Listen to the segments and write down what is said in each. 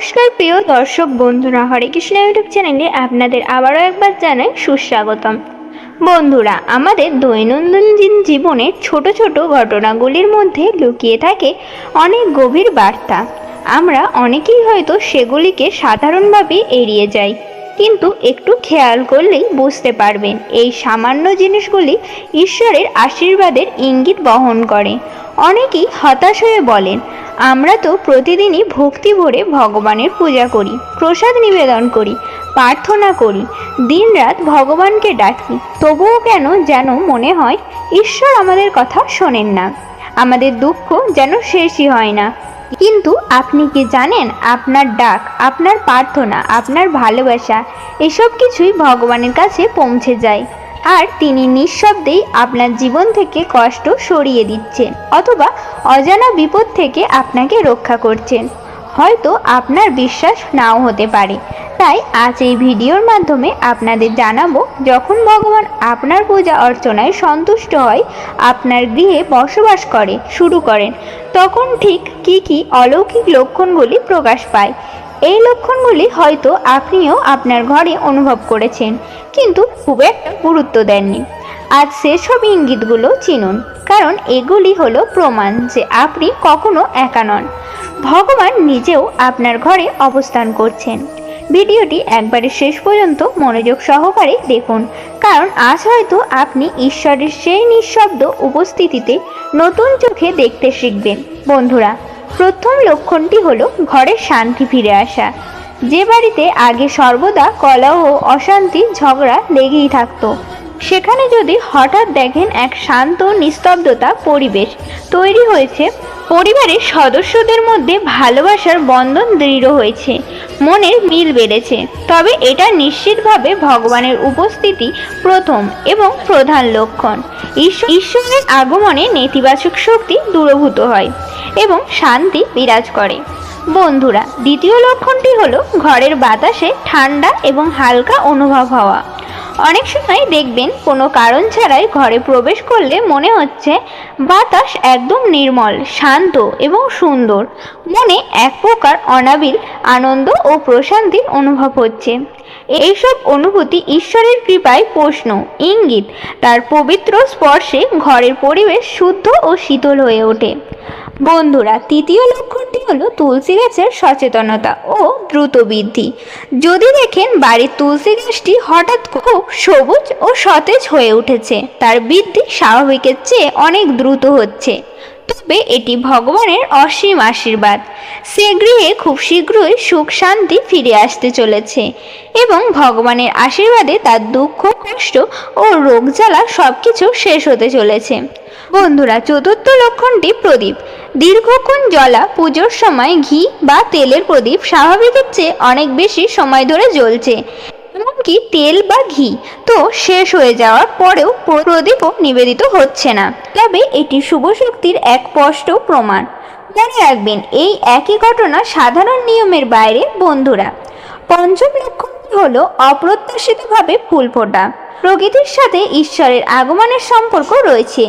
নমস্কার প্রিয় দর্শক বন্ধুরা, হরে কৃষ্ণ ইউটিউব চ্যানেলে আপনাদের আবারও একবার জানাই সুস্বাগতম। বন্ধুরা, আমাদের দৈনন্দিন জীবনের ছোট ছোট ঘটনাগুলির মধ্যে লুকিয়ে থাকে অনেক গভীর বার্তা। আমরা অনেকেই হয়তো সেগুলিকে সাধারণভাবে এড়িয়ে যাই, কিন্তু একটু খেয়াল করলেই বুঝতে পারবেন, এই সামান্য জিনিসগুলি ঈশ্বরের আশীর্বাদের ইঙ্গিত বহন করে। অনেকেই হতাশ হয়ে বলেন, আমরা তো প্রতিদিনই ভক্তি ভরে ভগবানের পূজা করি, প্রসাদ নিবেদন করি, প্রার্থনা করি, দিনরাত ভগবানকে ডাকি। তবুও কেন যেন মনে হয় ঈশ্বর আমাদের কথা শোনেন না। আমাদের দুঃখ যেন শেষই হয় না। কিন্তু আপনি কি জানেন আপনার ডাক, আপনার প্রার্থনা, আপনার ভালোবাসা, এসব কিছুই ভগবানের কাছে পৌঁছে যায়। আর তিনি নিঃশব্দেই আপনার জীবন থেকে কষ্ট সরিয়ে দিচ্ছেন অথবা অজানা বিপদ থেকে আপনাকে রক্ষা করছেন। হয়তো আপনার বিশ্বাস নাও হতে পারে। তাই আজ এই ভিডিওর মাধ্যমে আপনাদের জানাব, যখন ভগবান আপনার পূজা অর্চনায় সন্তুষ্ট হয়, আপনার গৃহে বসবাস করে, শুরু করেন, তখন ঠিক কি কি অলৌকিক লক্ষণগুলি প্রকাশ পায়। এই লক্ষণগুলি হয়তো আপনিও আপনার ঘরে অনুভব করেছেন, কিন্তু খুব একটা গুরুত্ব দেননি। আজ সেসব ইঙ্গিতগুলো চিনুন, কারণ এগুলি হলো প্রমাণ যে আপনি কখনো একা নন। ভগবান নিজেও আপনার ঘরে অবস্থান করছেন। ভিডিওটি একবারে শেষ পর্যন্ত মনোযোগ সহকারে দেখুন, কারণ আজ হয়তো আপনি ঈশ্বরের সেই নিঃশব্দ উপস্থিতিতে নতুন চোখে দেখতে শিখবেন। বন্ধুরা প্রথম লক্ষণটি হলো ঘরে শান্তি ফিরে আসা। যে বাড়িতে আগে সর্বদা কলহ অশান্তি, ঝগড়া লেগেই থাকতো। সেখানে যদি হঠাৎ দেখেন এক শান্ত নিস্তব্ধতা পরিবেশ তৈরি হয়েছে, পরিবারের সদস্যদের মধ্যে ভালোবাসার বন্ধন দৃঢ় হয়েছে, মনের মিল বেড়েছে। তবে এটা নিশ্চিতভাবে ভগবানের উপস্থিতি প্রথম এবং প্রধান লক্ষণ। ঈশ্বর- ঈশ্বরের আগমনে নেতিবাচক শক্তি দূরভূত হয়। এবং শান্তি বিরাজ করে। বন্ধুরা, দ্বিতীয় লক্ষণটি হলো ঘরের বাতাসে ঠান্ডা এবং হালকা অনুভব হওয়া। অনেক সময় দেখবেন কোনো কারণ ছাড়াই ঘরে প্রবেশ করলে মনে হচ্ছে বাতাস একদম নির্মল, শান্ত এবং সুন্দর। মনে এক প্রকার অনাবিল আনন্দ ও প্রশান্তির অনুভব হচ্ছে। এইসব অনুভূতি ঈশ্বরের কৃপায় প্রশ্ন, ইঙ্গিত। তার পবিত্র স্পর্শে ঘরের পরিবেশ শুদ্ধ ও শীতল হয়ে ওঠে। বন্ধুরা, তৃতীয় লক্ষণটি হলো তুলসী গাছের সচেতনতা ও দ্রুত বৃদ্ধি। যদি দেখেন বাড়ির তুলসী গাছটি হঠাৎ খুব সবুজ ও সতেজ হয়ে উঠেছে, তার বৃদ্ধি স্বাভাবিকের চেয়ে অনেক দ্রুত হচ্ছে। তবে এটি ভগবানের অসীম আশীর্বাদ। সে গৃহে খুব শীঘ্রই সুখ শান্তি ফিরে আসতে চলেছে এবং ভগবানের আশীর্বাদে তার দুঃখ, কষ্ট ও রোগ জ্বালা সব কিছু শেষ হতে চলেছে। বন্ধুরা, চতুর্থ লক্ষণটি প্রদীপ। দীর্ঘক্ষণ জ্বলা, পুজোর সময় ঘি বা তেলের প্রদীপ স্বাভাবিকের চেয়ে অনেক বেশি সময় ধরে জ্বলছে। এমনকি তেল বা ঘি তো শেষ হয়ে যাওয়ার পরেও প্রদীপও নিবেদিত হচ্ছে না। তবে এটি শুভ শক্তির এক স্পষ্ট প্রমাণ। মনে রাখবেন, এই একই ঘটনা সাধারণ নিয়মের বাইরে, বন্ধুরা। পঞ্চম লক্ষণটি হলো অপ্রত্যাশিতভাবে ফুল ফোটা। প্রকৃতির সাথে ঈশ্বরের আগমনের সম্পর্ক রয়েছে।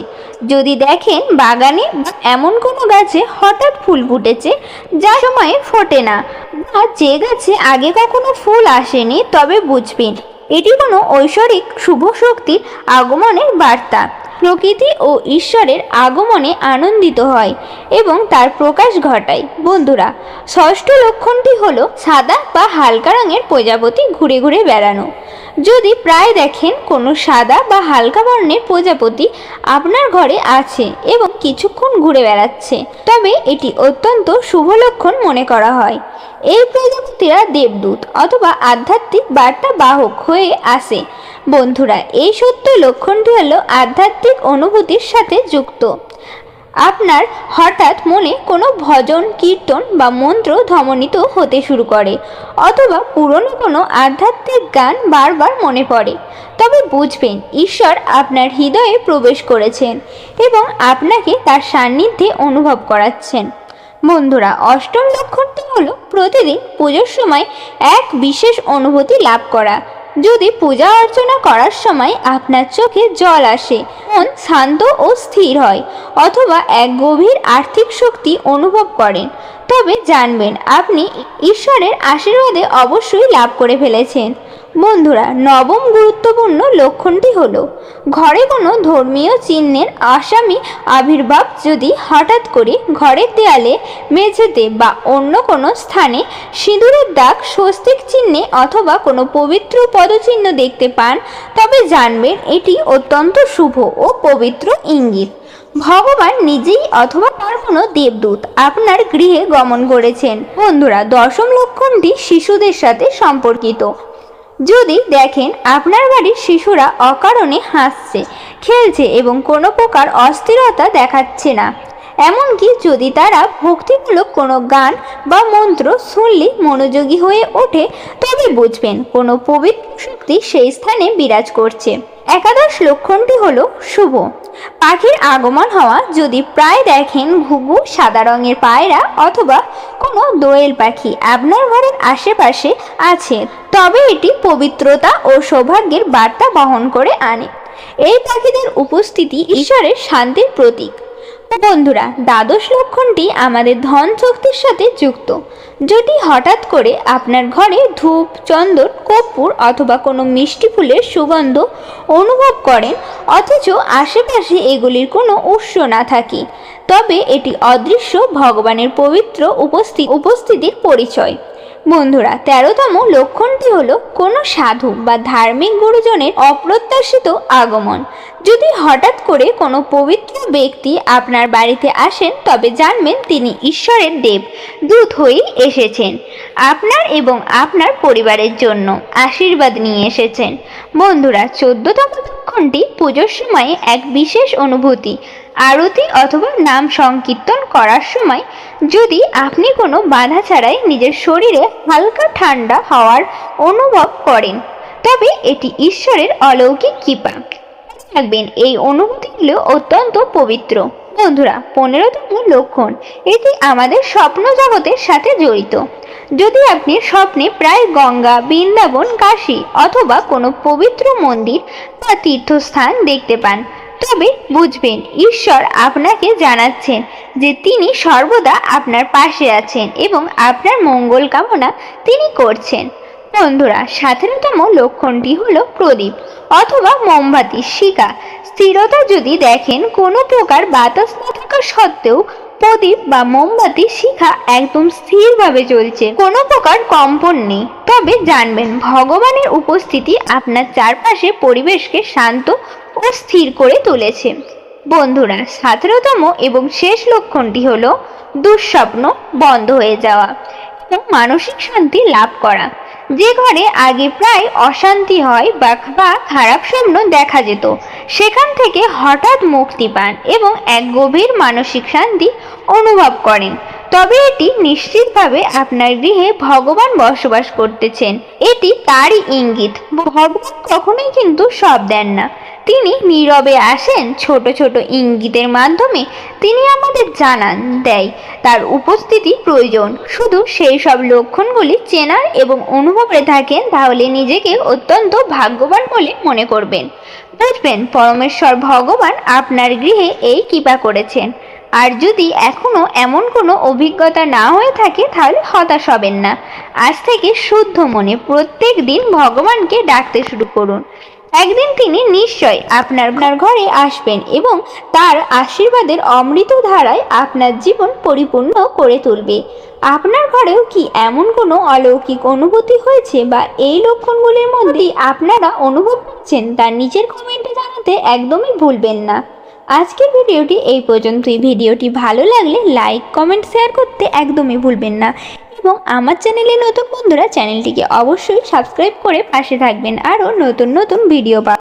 যদি দেখেন বাগানে এমন কোনো গাছে হঠাৎ ফুল ফুটেছে, যা সময়ে ফোটে না, বা যে গাছে আগে কখনো ফুল আসেনি, তবে বুঝবেন, এটি কোনো ঐশ্বরিক শুভ শক্তির আগমনের বার্তা। প্রকৃতি ও ঈশ্বরের আগমনে আনন্দিত হয় এবং তার প্রকাশ ঘটায়। বন্ধুরা, ষষ্ঠ লক্ষণটি হলো সাদা বা হালকা রঙের প্রজাপতি ঘুরে ঘুরে বেড়ানো। যদি প্রায় দেখেন কোনো সাদা বা হালকা বর্ণের প্রজাপতি আপনার ঘরে আছে এবং কিছুক্ষণ ঘুরে বেড়াচ্ছে, তবে এটি অত্যন্ত শুভ লক্ষণ মনে করা হয়। এই প্রজাপতিরা দেবদূত অথবা আধ্যাত্মিক বার্তা বাহক হয়ে আসে। বন্ধুরা, এই সত্য লক্ষণটি হলো আধ্যাত্মিক অনুভূতির সাথে যুক্ত। আপনার হঠাৎ মনে কোনো ভজন, কীর্তন বা মন্ত্র ধমনিত হতে শুরু করে, অথবা পুরনো কোনো আধ্যাত্মিক গান বারবার মনে পড়ে। তবে বুঝবেন, ঈশ্বর আপনার হৃদয়ে প্রবেশ করেছেন এবং আপনাকে তার সান্নিধ্যে অনুভব করাচ্ছেন। বন্ধুরা, অষ্টম লক্ষণটি হলো প্রতিদিন পুজোর সময় এক বিশেষ অনুভূতি লাভ করা। যদি পূজা অর্চনা করার সময় আপনার চোখে জল আসে, মন শান্ত ও স্থির হয় অথবা এক গভীর আর্থিক শক্তি অনুভব করেন, তবে জানবেন আপনি ঈশ্বরের আশীর্বাদে অবশ্যই লাভ করে ফেলেছেন। বন্ধুরা, নবম গুরুত্বপূর্ণ লক্ষণটি হলো, ঘরে কোনো ধর্মীয় চিহ্নের আসামি আবির্ভাব যদি হঠাৎ করে ঘরের দেয়ালে, মেঝেতে বা অন্য কোনো স্থানে সিঁদুরের দাগ, স্বস্তিক চিহ্নে অথবা কোনো পবিত্র পদচিহ্ন দেখতে পান, তবে জানবেন এটি অত্যন্ত শুভ ও পবিত্র ইঙ্গিত। ভগবান নিজেই অথবা তার কোনো দেবদূত আপনার গৃহে গমন করেছেন। বন্ধুরা, দশম লক্ষণটি শিশুদের সাথে সম্পর্কিত। যদি দেখেন আপনার বাড়ির শিশুরা অকারণে হাসছে, খেলছে এবং কোনো প্রকার অস্থিরতা দেখাচ্ছে না, এমনকি যদি তারা ভক্তিমূলক কোনো গান বা মন্ত্র শুনলে মনোযোগী হয়ে ওঠে, তবে বুঝবেন কোনো পবিত্র শক্তি সেই স্থানে বিরাজ করছে। একাদশ লক্ষণটি হল শুভ। পাখির আগমন হওয়া যদি প্রায় দেখেন ঘুঘু, সাদা রঙের পায়রা অথবা কোনো দোয়েল পাখি আপনার ঘরের আশেপাশে আছে, তবে এটি পবিত্রতা ও সৌভাগ্যের বার্তা বহন করে আনে। এই পাখিদের উপস্থিতি ঈশ্বরের শান্তির প্রতীক। বন্ধুরা, দ্বাদশ লক্ষণটি আমাদের ধন শক্তির সাথে যুক্ত। যদি হঠাৎ করে আপনার ঘরে ধূপ, চন্দন, কর্পূর অথবা কোনো মিষ্টি ফুলের সুগন্ধ অনুভব করেন, অথচ আশেপাশে এগুলির কোনো উৎস না থাকে, তবে এটি অদৃশ্য ভগবানের পবিত্র উপস্থিত উপস্থিতির পরিচয়। বন্ধুরা, তেরোতম লক্ষণটি হলো কোনো সাধু বা ধার্মিক গুরুজনের অপ্রত্যাশিত আগমন। যদি হঠাৎ করে কোনো পবিত্র ব্যক্তি আপনার বাড়িতে আসেন, তবে জানবেন তিনি ঈশ্বরের দেব, দূত হয়েই এসেছেন। আপনার এবং আপনার পরিবারের জন্য আশীর্বাদ নিয়ে এসেছেন। বন্ধুরা, চোদ্দতম লক্ষণটি পুজোর সময়ে এক বিশেষ অনুভূতি আরতি অথবা নাম সংকীর্তন করার সময় যদি আপনি কোনো বাধা ছাড়াই নিজের শরীরে হালকা ঠান্ডা হওয়ার অনুভব করেন, তবে এটি ঈশ্বরের অলৌকিক কৃপা। থাকবেন এই অনুভূতিগুলো অত্যন্ত পবিত্র। বন্ধুরা, পনেরোতম লক্ষণ, এটি আমাদের স্বপ্ন জগতের সাথে জড়িত। যদি আপনি স্বপ্নে প্রায় গঙ্গা, বৃন্দাবন, কাশী অথবা কোনো পবিত্র মন্দির বা তীর্থস্থান দেখতে পান তবে বুঝবেন, ঈশ্বর আপনাকে জানাচ্ছেন যে তিনি সর্বদা আপনার পাশে আছেন এবং আপনার মঙ্গল কামনা তিনি করছেন। বন্ধুরা সতেরোতম লক্ষণটি হলো প্রদীপ অথবা মোমবাতি শিকা স্থিরতা যদি দেখেন, কোনো প্রকার বাতাস না থাকা সত্ত্বেও প্রদীপ বা মোমবাতি, শিখা একদম স্থিরভাবে চলছে কোনো প্রকার কম্পন নেই। তবে জানবেন, ভগবানের উপস্থিতি আপনার চারপাশে পরিবেশকে শান্ত ও স্থির করে তুলেছে। বন্ধুরা, সতেরোতম এবং শেষ লক্ষণটি হলো দুঃস্বপ্ন বন্ধ হয়ে যাওয়া এবং মানসিক শান্তি লাভ করা। যে ঘরে আগে প্রায় অশান্তি হয় বা খারাপ স্বপ্ন দেখা যেত, সেখান থেকে হঠাৎ মুক্তি পান এবং এক গভীর মানসিক শান্তি অনুভব করেন। তবে এটি নিশ্চিতভাবে আপনার গৃহে ভগবান বসবাস করতেছেন। এটি তারই ইঙ্গিত। ভগবান কখনোই কিন্তু সব দেন না। তিনি নীরবে আসেন, ছোট ছোট ইঙ্গিতের মাধ্যমে তিনি আমাদের জানান, দেয়। তার উপস্থিতি প্রয়োজন। শুধু সেই সব লক্ষণগুলি চেনার এবং অনুভবে থাকেন, তাহলে নিজেকে অত্যন্ত ভাগ্যবান বলে মনে করবেন। বুঝবেন, পরমেশ্বর ভগবান আপনার গৃহে এই কৃপা করেছেন। আর যদি এখনও এমন কোনো অভিজ্ঞতা না হয়ে থাকে, তাহলে হতাশ হবেন না। আজ থেকে শুদ্ধ মনে প্রত্যেক দিন ভগবানকে ডাকতে শুরু করুন। একদিন তিনি নিশ্চয় আপনার ঘরে আসবেন এবং তার আশীর্বাদের অমৃত ধারায় আপনার জীবন পরিপূর্ণ করে তুলবে। আপনার ঘরেও কি এমন কোনো অলৌকিক অনুভূতি হয়েছে বা এই লক্ষণগুলির মধ্যেই আপনারা অনুভব করছেন তা নিজের কমেন্টে জানাতে একদমই ভুলবেন না। আজকের ভিডিওটি এই পর্যন্তই। ভিডিওটি ভালো লাগলে লাইক, কমেন্ট, শেয়ার করতে একদমই ভুলবেন না। এবং আমার চ্যানেলে নতুন বন্ধুরা চ্যানেলটিকে অবশ্যই সাবস্ক্রাইব করে পাশে থাকবেন। আরও নতুন নতুন ভিডিও পা